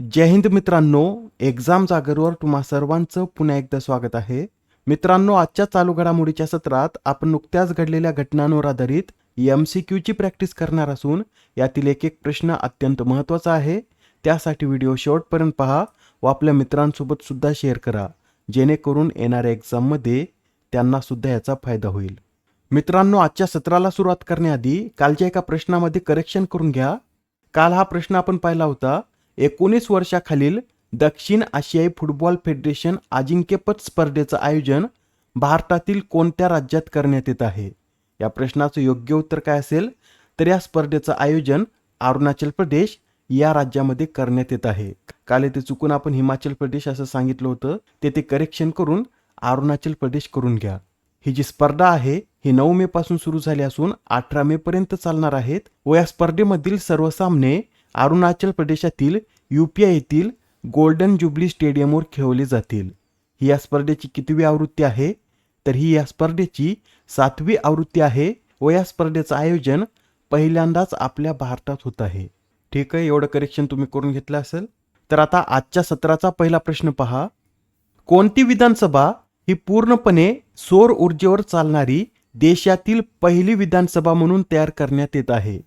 जय हिंद मित्रांनो एक्झाम जागरवर तुम्हा सर्वांचं पुन्हा एकदा स्वागत आहे. मित्रांनो आजच्या चालू घडामोडीच्या सत्रात आपण नुकत्याच घडलेल्या घटनांवर आधारित एम सी क्यूची प्रॅक्टिस करणार असून यातील एक एक प्रश्न अत्यंत महत्त्वाचा आहे. त्यासाठी व्हिडिओ शेवटपर्यंत पहा व आपल्या मित्रांसोबत सुद्धा शेअर करा. जेणेकरून येणाऱ्या एक्झाममध्ये त्यांना सुद्धा याचा फायदा होईल. मित्रांनो आजच्या सत्राला सुरुवात करण्याआधी कालच्या एका प्रश्नामध्ये करेक्शन करून घ्या. काल हा प्रश्न आपण पाहिला होता एकोणीस वर्षाखालील दक्षिण आशियाई फुटबॉल फेडरेशन अजिंक्यपद स्पर्धेचं आयोजन भारतातील कोणत्या राज्यात करण्यात येत आहे? या प्रश्नाचं योग्य उत्तर काय असेल? तर या स्पर्धेचं आयोजन अरुणाचल प्रदेश या राज्यामध्ये करण्यात येत आहे. काल येथे चुकून आपण हिमाचल प्रदेश असं सांगितलं होतं. ते ते करेक्शन करून अरुणाचल प्रदेश करून घ्या. ही जी स्पर्धा आहे ही नऊ मे पासून सुरू झाली असून अठरा मे पर्यंत चालणार आहेत व या स्पर्धेमधील सर्व सामने अरुणाचल प्रदेशातील युपीआय येथील गोल्डन जुबली स्टेडियमवर खेळवले जातील. ही या स्पर्धेची कितवी आवृत्ती आहे? तर ही या स्पर्धेची सातवी आवृत्ती आहे व या स्पर्धेचं आयोजन पहिल्यांदाच आपल्या भारतात होत आहे. ठीक आहे एवढं करेक्शन तुम्ही करून घेतलं असेल. तर आता आजच्या सत्राचा पहिला प्रश्न पहा. कोणती विधानसभा ही पूर्णपणे सौर ऊर्जेवर चालणारी देशातील पहिली विधानसभा म्हणून तयार करण्यात येत आहे?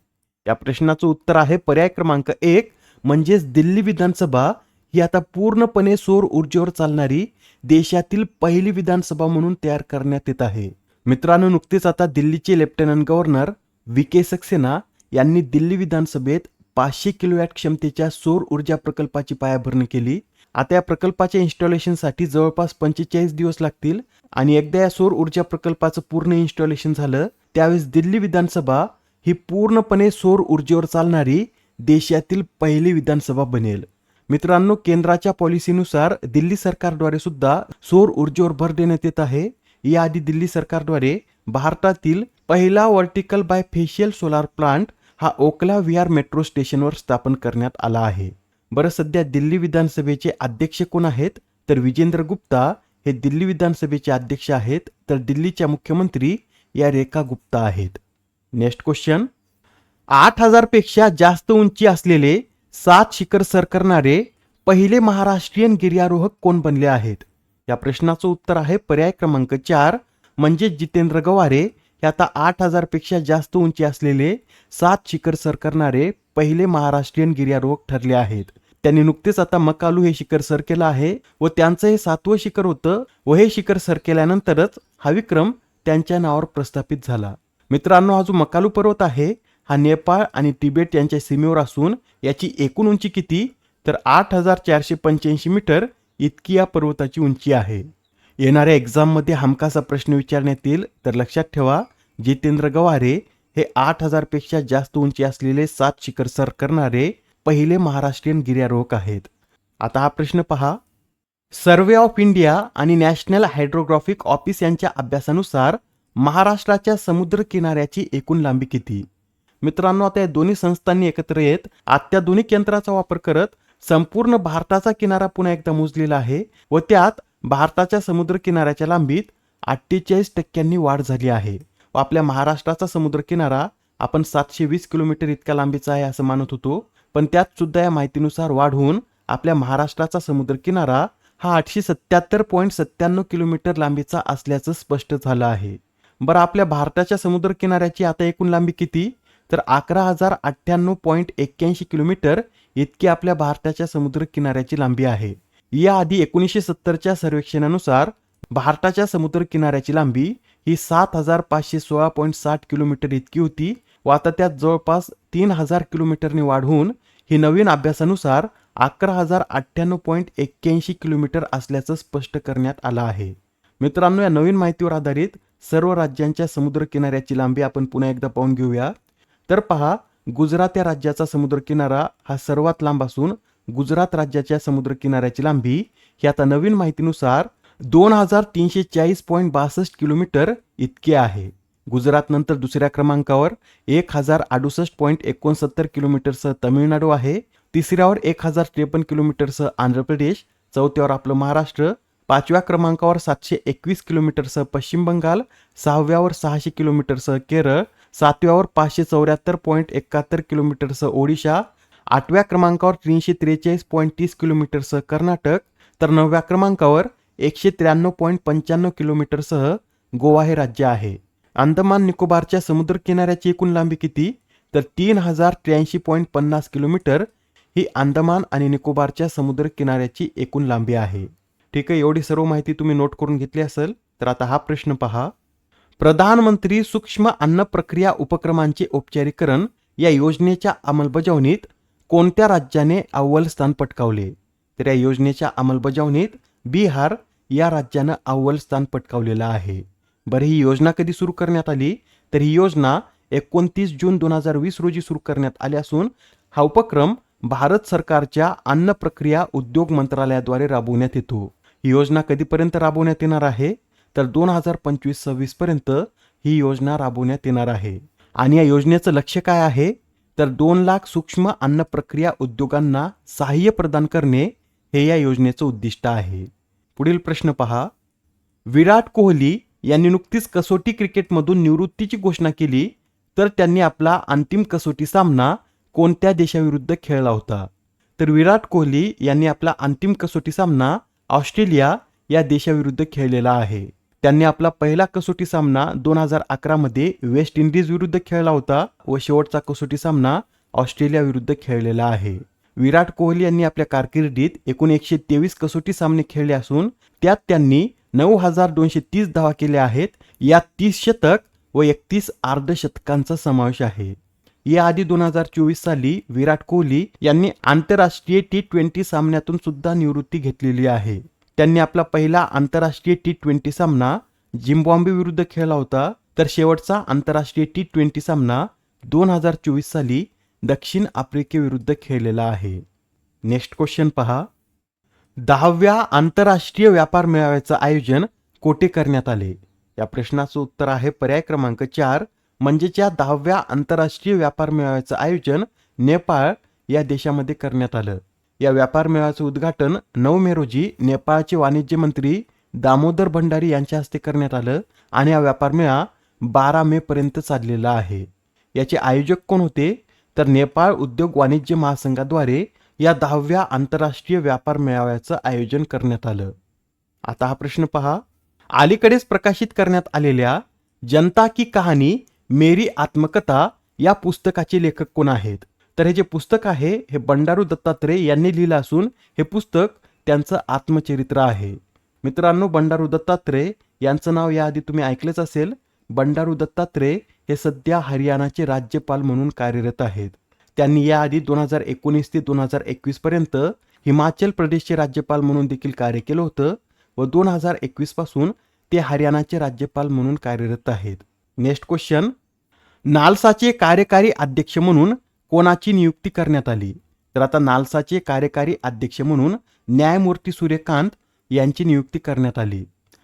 या प्रश्नाचं उत्तर आहे पर्याय क्रमांक एक म्हणजेच दिल्ली विधानसभा ही आता पूर्णपणे सौर ऊर्जेवर चालणारी देशातील पहिली विधानसभा म्हणून तयार करण्यात येत आहे. मित्रांनो नुकतेच आता दिल्लीचे lieutenant governor V K Saxena यांनी दिल्ली विधानसभेत पाचशे किलोवॅट क्षमतेच्या सौर ऊर्जा प्रकल्पाची पायाभरणी केली. आता या प्रकल्पाच्या इन्स्टॉलेशनसाठी जवळपास पंचेचाळीस दिवस लागतील आणि एकदा या सौर ऊर्जा प्रकल्पाचं पूर्ण इन्स्टॉलेशन झालं त्यावेळेस दिल्ली विधानसभा ही पूर्णपणे सौर ऊर्जेवर चालणारी देशातील पहिली विधानसभा बनेल. मित्रांनो केंद्राच्या पॉलिसीनुसार दिल्ली सरकारद्वारे सुद्धा सौर ऊर्जेवर भर देण्यात येत आहे. याआधी दिल्ली सरकारद्वारे भारतातील पहिला vertical bifacial solar plant हा ओकला विहार मेट्रो स्टेशनवर स्थापन करण्यात आला आहे. बरं सध्या दिल्ली विधानसभेचे अध्यक्ष कोण आहेत? तर विजेंद्र गुप्ता हे दिल्ली विधानसभेचे अध्यक्ष आहेत. तर दिल्लीच्या मुख्यमंत्री या रेखा गुप्ता आहेत. नेक्स्ट क्वेश्चन आठ हजारपेक्षा जास्त उंची असलेले सात शिखर सर करणारे पहिले महाराष्ट्रीयन गिर्यारोहक कोण बनले आहेत? या प्रश्नाचं उत्तर आहे पर्याय क्रमांक चार म्हणजे जितेंद्र गवारे. हे आता आठ हजारपेक्षा जास्त उंची असलेले सात शिखर सर करणारे पहिले महाराष्ट्रीयन गिर्यारोहक ठरले आहेत. त्यांनी नुकतेच आता मकालू हे शिखर सर केलं आहे व त्यांचं हे सातवं शिखर होतं व हे शिखर सर केल्यानंतरच हा विक्रम त्यांच्या नावावर प्रस्थापित झाला. मित्रांनो हा जो मकालू पर्वत आहे हा नेपाळ आणि तिबेट यांच्या सीमेवर असून याची एकूण उंची किती? तर आठ हजार चारशे पंच्याऐंशी मीटर इतकी या पर्वताची उंची आहे. येणाऱ्या एक्झाममध्ये हमखासा प्रश्न विचारण्यात येईल. तर लक्षात ठेवा जितेंद्र गवारे हे आठ हजारपेक्षा जास्त उंची असलेले सात शिखर सर करणारे पहिले महाराष्ट्रीयन गिर्यारोहक आहेत. आता हा प्रश्न पहा. सर्वे ऑफ इंडिया आणि नॅशनल हायड्रोग्राफिक ऑफिस यांच्या अभ्यासानुसार महाराष्ट्राच्या समुद्र किनाऱ्याची एकूण लांबी किती? मित्रांनो आता या दोन्ही संस्थांनी एकत्र येत अत्याधुनिक यंत्राचा वापर करत संपूर्ण भारताचा किनारा पुन्हा एकदा मोजलेला आहे व त्यात भारताच्या समुद्र किनाऱ्याच्या लांबीत अठ्ठेचाळीस टक्क्यांनी वाढ झाली आहे. व आपल्या महाराष्ट्राचा समुद्र किनारा आपण सातशे वीस किलोमीटर इतक्या लांबीचा आहे असं मानत होतो. पण त्यात सुद्धा या माहितीनुसार वाढ होऊन आपल्या महाराष्ट्राचा समुद्र किनारा हा आठशे सत्याहत्तर पॉईंट सत्त्याण्णव किलोमीटर लांबीचा असल्याचं स्पष्ट झालं आहे. बरं आपल्या भारताच्या समुद्र किनाऱ्याची आता एकूण लांबी किती? तर अकरा हजार अठ्ठ्याण्णव पॉईंट एक्क्याऐंशी किलोमीटर इतकी आपल्या भारताच्या समुद्र किनाऱ्याची लांबी आहे. याआधी एकोणीसशे सत्तरच्या सर्वेक्षणानुसार भारताच्या समुद्र किनाऱ्याची लांबी ही सात हजार पाचशे सोळा पॉईंट साठ किलोमीटर इतकी होती व आता त्यात जवळपास तीन हजार किलोमीटरने वाढवून ही नवीन अभ्यासानुसार अकरा हजार अठ्ठ्याण्णव पॉईंट एक्क्याऐंशी किलोमीटर असल्याचं स्पष्ट करण्यात आलं आहे. मित्रांनो या नवीन माहितीवर आधारित सर्व राज्यांच्या समुद्र किनाऱ्याची लांबी आपण पुन्हा एकदा पाहून घेऊया. तर पहा गुजरात या राज्याचा समुद्रकिनारा हा सर्वात लांब असून गुजरात राज्याच्या समुद्र किनाऱ्याची लांबी ही आता नवीन माहितीनुसार दोन हजार तीनशे चाळीस पॉईंट बासष्ट किलोमीटर इतके आहे. गुजरात नंतर दुसऱ्या क्रमांकावर एक हजार अडुसष्ट पॉईंट एकोणसत्तर किलोमीटरसह तमिळनाडू आहे. तिसऱ्यावर एक हजार त्रेपन्न किलोमीटरसह आंध्र प्रदेश. चौथ्यावर आपलं महाराष्ट्र. पाचव्या क्रमांकावर सातशे एकवीस किलोमीटरसह पश्चिम बंगाल सहाव्यावर सहाशे किलोमीटरसह केरळ सातव्यावर पाचशे चौऱ्याहत्तर पॉईंट एकाहत्तर किलोमीटरसह ओडिशा आठव्या क्रमांकावर तीनशे त्रेचाळीस पॉईंट तीस किलोमीटरसह कर्नाटक तर नवव्या क्रमांकावर एकशे त्र्याण्णव पॉईंट पंच्याण्णव किलोमीटरसह गोवा हे राज्य आहे. अंदमान निकोबारच्या समुद्र किनाऱ्याची एकूण लांबी किती? तर तीन हजार त्र्याऐंशी पॉईंट पन्नास किलोमीटर ही अंदमान आणि निकोबारच्या समुद्र किनाऱ्याची एकूण लांबी आहे. ठीक आहे एवढी सर्व माहिती तुम्ही नोट करून घेतली असेल तर आता हा प्रश्न पहा. प्रधानमंत्री सूक्ष्म अन्न प्रक्रिया उपक्रमांचे औपचारिकरण या योजनेच्या अंमलबजावणीत कोणत्या राज्याने अव्वल स्थान पटकावले? तर या योजनेच्या अंमलबजावणीत बिहार या राज्यानं अव्वल स्थान पटकावलेलं आहे. बरं ही योजना कधी सुरू करण्यात आली? तर ही योजना एकोणतीस जून दोन हजार वीस रोजी सुरू करण्यात आली असून हा उपक्रम भारत सरकारच्या अन्न प्रक्रिया उद्योग मंत्रालयाद्वारे राबवण्यात येतो. ही योजना कधीपर्यंत राबवण्यात येणार आहे? तर दोन हजार पंचवीस सव्वीस पर्यंत ही योजना राबवण्यात येणार आहे. आणि या योजनेचं लक्ष काय आहे? तर दोन लाख सूक्ष्म अन्न प्रक्रिया उद्योगांना सहाय्य प्रदान करणे हे या योजनेचं उद्दिष्ट आहे. पुढील प्रश्न पहा. विराट कोहली यांनी नुकतीच कसोटी क्रिकेटमधून निवृत्तीची घोषणा केली तर त्यांनी आपला अंतिम कसोटी सामना कोणत्या देशाविरुद्ध खेळला होता? तर विराट कोहली यांनी आपला अंतिम कसोटी सामना ऑस्ट्रेलिया या देशाविरुद्ध खेळलेला आहे. त्यांनी आपला पहिला कसोटी सामना दोन हजार अकरामध्ये वेस्ट इंडिज विरुद्ध खेळला होता व शेवटचा कसोटी सामना ऑस्ट्रेलिया विरुद्ध खेळलेला आहे. विराट कोहली यांनी आपल्या कारकिर्दीत एकूण एकशे तेवीस कसोटी सामने खेळले असून त्यात त्यांनी नऊ हजार दोनशे तीस धावा केल्या आहेत. यात तीस शतक व एकतीस अर्धशतकांचा समावेश आहे. याआधी दोन हजार चोवीस साली विराट कोहली यांनी आंतरराष्ट्रीय टी ट्वेंटी सामन्यातून सुद्धा निवृत्ती घेतलेली आहे. त्यांनी आपला पहिला आंतरराष्ट्रीय टी ट्वेंटी सामना झिम्बाब्वे विरुद्ध खेळला होता. तर शेवटचा आंतरराष्ट्रीय टी ट्वेंटी सामना दोन हजार चोवीस साली दक्षिण आफ्रिकेविरुद्ध खेळलेला आहे. नेक्स्ट क्वेश्चन पहा. दहाव्या आंतरराष्ट्रीय व्यापार मेळाव्याचं आयोजन कोठे करण्यात आले? या प्रश्नाचं उत्तर आहे पर्याय क्रमांक चार म्हणजेच्या दहाव्या आंतरराष्ट्रीय व्यापार मेळाव्याचं आयोजन नेपाळ या देशामध्ये करण्यात आलं. या व्यापार मेळाव्याचं उद्घाटन नऊ मे रोजी नेपाळचे वाणिज्य मंत्री दामोदर भंडारी यांच्या हस्ते करण्यात आलं आणि हा व्यापार मेळा बारा मे पर्यंत चाललेला आहे. याचे आयोजक कोण होते? तर नेपाळ उद्योग वाणिज्य महासंघाद्वारे या दहाव्या आंतरराष्ट्रीय व्यापार मेळाव्याचं आयोजन करण्यात आलं. आता हा प्रश्न पहा. अलीकडेच प्रकाशित करण्यात आलेल्या जनता की कहाणी मेरी आत्मकथा या पुस्तकाचे लेखक कोण आहेत? तर हे जे पुस्तक आहे हे बंडारू दत्तात्रय यांनी लिहिलं असून हे पुस्तक त्यांचं आत्मचरित्र आहे. मित्रांनो बंडारू दत्तात्रय यांचं नाव याआधी तुम्ही ऐकलंच असेल. बंडारू दत्तात्रय हे सध्या हरियाणाचे राज्यपाल म्हणून कार्यरत आहेत. त्यांनी याआधी दोन हजार एकोणीस ते दोन हजार एकवीस पर्यंत हिमाचल प्रदेशचे राज्यपाल म्हणून देखील कार्य केलं होतं व दोन हजार एकवीसपासून ते हरियाणाचे राज्यपाल म्हणून कार्यरत आहेत. Next question. नालसाचे कार्यकारी अध्यक्ष म्हणून कोणाची नियुक्ती करण्यात आली? तर आता नालसाचे कार्यकारी अध्यक्ष म्हणून न्यायमूर्ती सूर्यकांत यांची नियुक्ती करण्यात आली.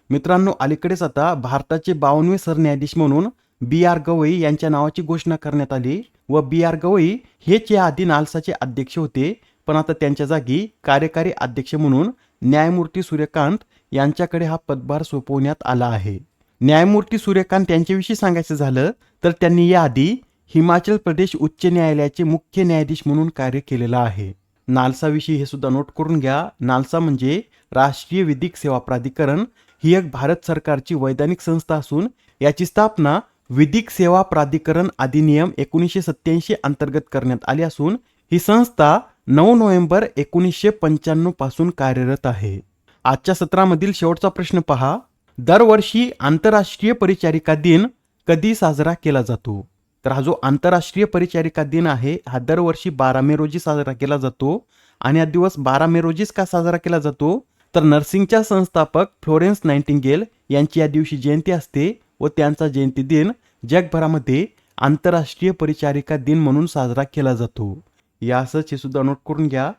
मित्रांनो अलीकडेच आता भारताचे बावनवे सरन्यायाधीश म्हणून बी आर गवई यांच्या नावाची घोषणा करण्यात आली व बी आर गवई हेच या आधी नालसाचे अध्यक्ष होते पण आता त्यांच्या जागी कार्यकारी अध्यक्ष म्हणून न्यायमूर्ती सूर्यकांत यांच्याकडे हा पदभार सोपवण्यात आला आहे. न्यायमूर्ती सूर्यकांत यांच्याविषयी सांगायचं झालं तर त्यांनी याआधी हिमाचल प्रदेश उच्च न्यायालयाचे मुख्य न्यायाधीश म्हणून कार्य केलेलं आहे. नालसाविषयी हे सुद्धा नोट करून घ्या. नालसा म्हणजे राष्ट्रीय विधिक सेवा प्राधिकरण. ही एक भारत सरकारची वैधानिक संस्था असून याची स्थापना विधिक सेवा प्राधिकरण अधिनियम एकोणीसशे सत्याऐंशी अंतर्गत करण्यात आली असून ही संस्था नऊ नोव्हेंबर एकोणीसशे पंच्याण्णवपासून कार्यरत आहे. आजच्या सत्रामधील शेवटचा प्रश्न पहा. दरवर्षी आंतरराष्ट्रीय परिचारिका दिन कधी साजरा केला जातो? तर हा जो आंतरराष्ट्रीय परिचारिका दिन आहे हा दरवर्षी बारा मे रोजी साजरा केला जातो. आणि हा दिवस बारा मे रोजीच का साजरा केला जातो? तर नर्सिंगच्या संस्थापक फ्लोरेन्स नाईन्टिंगेल यांची या दिवशी जयंती असते व त्यांचा जयंती दिन जगभरामध्ये आंतरराष्ट्रीय परिचारिका दिन म्हणून साजरा केला जातो. या असंच हे सुद्धा नोट करून घ्या.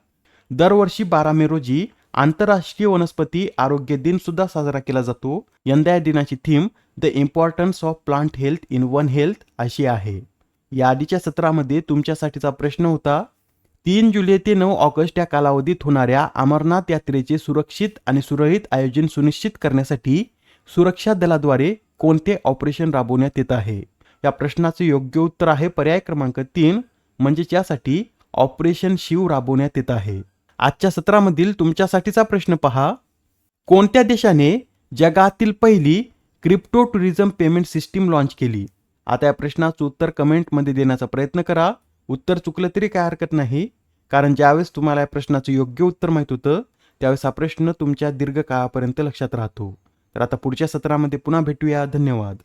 दरवर्षी बारा मे रोजी आंतरराष्ट्रीय वनस्पती आरोग्य दिन सुद्धा साजरा केला जातो. यंदा या दिनाची theme the importance of plant health in one health अशी आहे. या आधीच्या सत्रामध्ये तुमच्यासाठीचा प्रश्न होता तीन जुलै ते नऊ ऑगस्ट या कालावधीत होणाऱ्या अमरनाथ यात्रेचे सुरक्षित आणि सुरळीत आयोजन सुनिश्चित करण्यासाठी सुरक्षा दलाद्वारे कोणते ऑपरेशन राबवण्यात येत आहे? या प्रश्नाचे योग्य उत्तर आहे पर्याय क्रमांक तीन म्हणजेच यासाठी ऑपरेशन शिव राबवण्यात येत आहे. आजच्या सत्रामधील तुमच्यासाठीचा प्रश्न पहा. कोणत्या देशाने जगातील पहिली crypto tourism payment system launch केली? आता या प्रश्नाचं उत्तर कमेंटमध्ये देण्याचा प्रयत्न करा. उत्तर चुकलं तरी काय हरकत नाही. कारण ज्यावेळेस तुम्हाला या प्रश्नाचं योग्य उत्तर माहीत होतं त्यावेळेस हा प्रश्न तुमच्या दीर्घकाळापर्यंत लक्षात राहतो. तर आता पुढच्या सत्रामध्ये पुन्हा भेटूया. धन्यवाद.